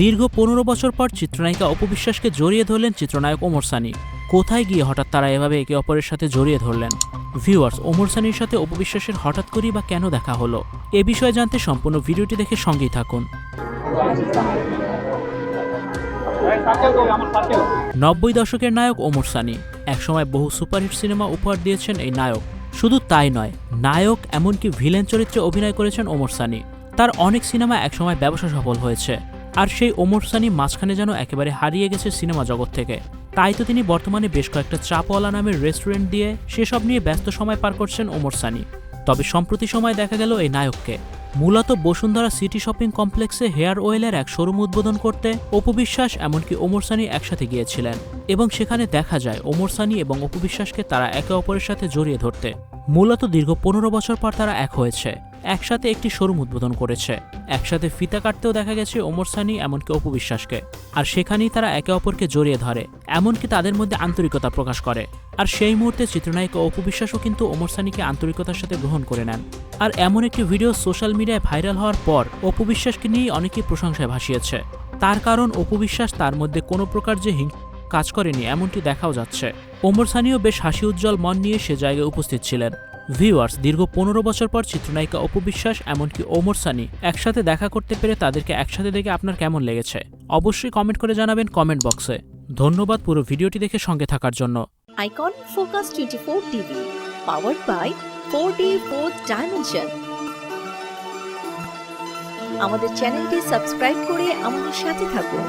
দীর্ঘ পনেরো বছর পর চিত্রনায়িকা অপবিশ্বাসকে জড়িয়ে ধরলেন চিত্রনায়ক ওমর সানি। কোথায় গিয়ে হঠাৎ তারা এভাবে একে অপরের সাথে জড়িয়ে ধরলেন? ভিউয়ার্স, ওমর সানির সাথে অপবিশ্বাসের হঠাৎ করেই বা কেন দেখা হলো? এ বিষয়ে জানতে সম্পূর্ণ ভিডিওটি দেখে সঙ্গেই থাকুন। নব্বই দশকের নায়ক ওমর সানি। একসময় বহু সুপারহিট সিনেমা উপহার দিয়েছেন এই নায়ক। শুধু তাই নয়, নায়ক এমনকি ভিলেন চরিত্রে অভিনয় করেছেন ওমর সানি। তার অনেক সিনেমা একসময় ব্যবসা সফল হয়েছে। আর সেই ওমর সানি মাঝখানে যেন একেবারে হারিয়ে গেছে সিনেমা জগৎ থেকে। তাই তো তিনি বর্তমানে বেশ কয়েকটা চাপওয়ালা নামের রেস্টুরেন্ট দিয়ে সেসব নিয়ে ব্যস্ত সময় পার করছেন ওমর সানি। তবে সম্প্রতি সময় দেখা গেল এই নায়ককে। মূলত বসুন্ধরা সিটি শপিং কমপ্লেক্সে হেয়ার অয়েলের এক শোরুম উদ্বোধন করতে অপবিশ্বাস এমনকি ওমর সানি একসাথে গিয়েছিলেন। এবং সেখানে দেখা যায় ওমর সানি এবং অপবিশ্বাসকে তারা একে অপরের সাথে জড়িয়ে ধরতে। মূলত দীর্ঘ পনেরো বছর পর তারা এক হয়েছে। একসাথে একটি শোরুম উদ্বোধন করেছে। একসাথে ফিতা কাটতেও দেখা গেছে ওমর সানি এমনকি অপবিশ্বাসকে আর সেখানেই তারা একে অপরকে জড়িয়ে ধরে, এমনকি তাদের মধ্যে আন্তরিকতা প্রকাশ করে। আর সেই মুহূর্তে চিত্রনায়িকা অপবিশ্বাসও কিন্তু ওমর সানিকে আন্তরিকতার সাথে গ্রহণ করে নেন। আর এমন একটি ভিডিও সোশ্যাল মিডিয়ায় ভাইরাল হওয়ার পর অপবিশ্বাসকে নিয়েই অনেকেই প্রশংসায় ভাসিয়েছে। তার কারণ অপবিশ্বাস তার মধ্যে কোনো প্রকার যে হিং কাজ করেনি, এমনটি দেখাও যাচ্ছে। ওমর সানিও বেশ হাসি উজ্জ্বল মন নিয়ে সে জায়গায় উপস্থিত ছিলেন। ভিউয়ার্স দীর্ঘ পনেরো বছর পর চিত্রনায়িকা অপবিশ্বাস এমনকি ওমর সানি একসাথে দেখা করতে পেরে তাদেরকে একসাথে দেখে আপনার কেমন লেগেছে? অবশ্যই কমেন্ট করে জানাবেন কমেন্ট বক্সে ধন্যবাদ পুরো ভিডিওটি দেখে সঙ্গে থাকার জন্য। Icon Focus 24 TV, powered by 4D 4th Dimension. আমাদের চ্যানেলটি সাবস্ক্রাইব করে আমাদের সাথে থাকুন।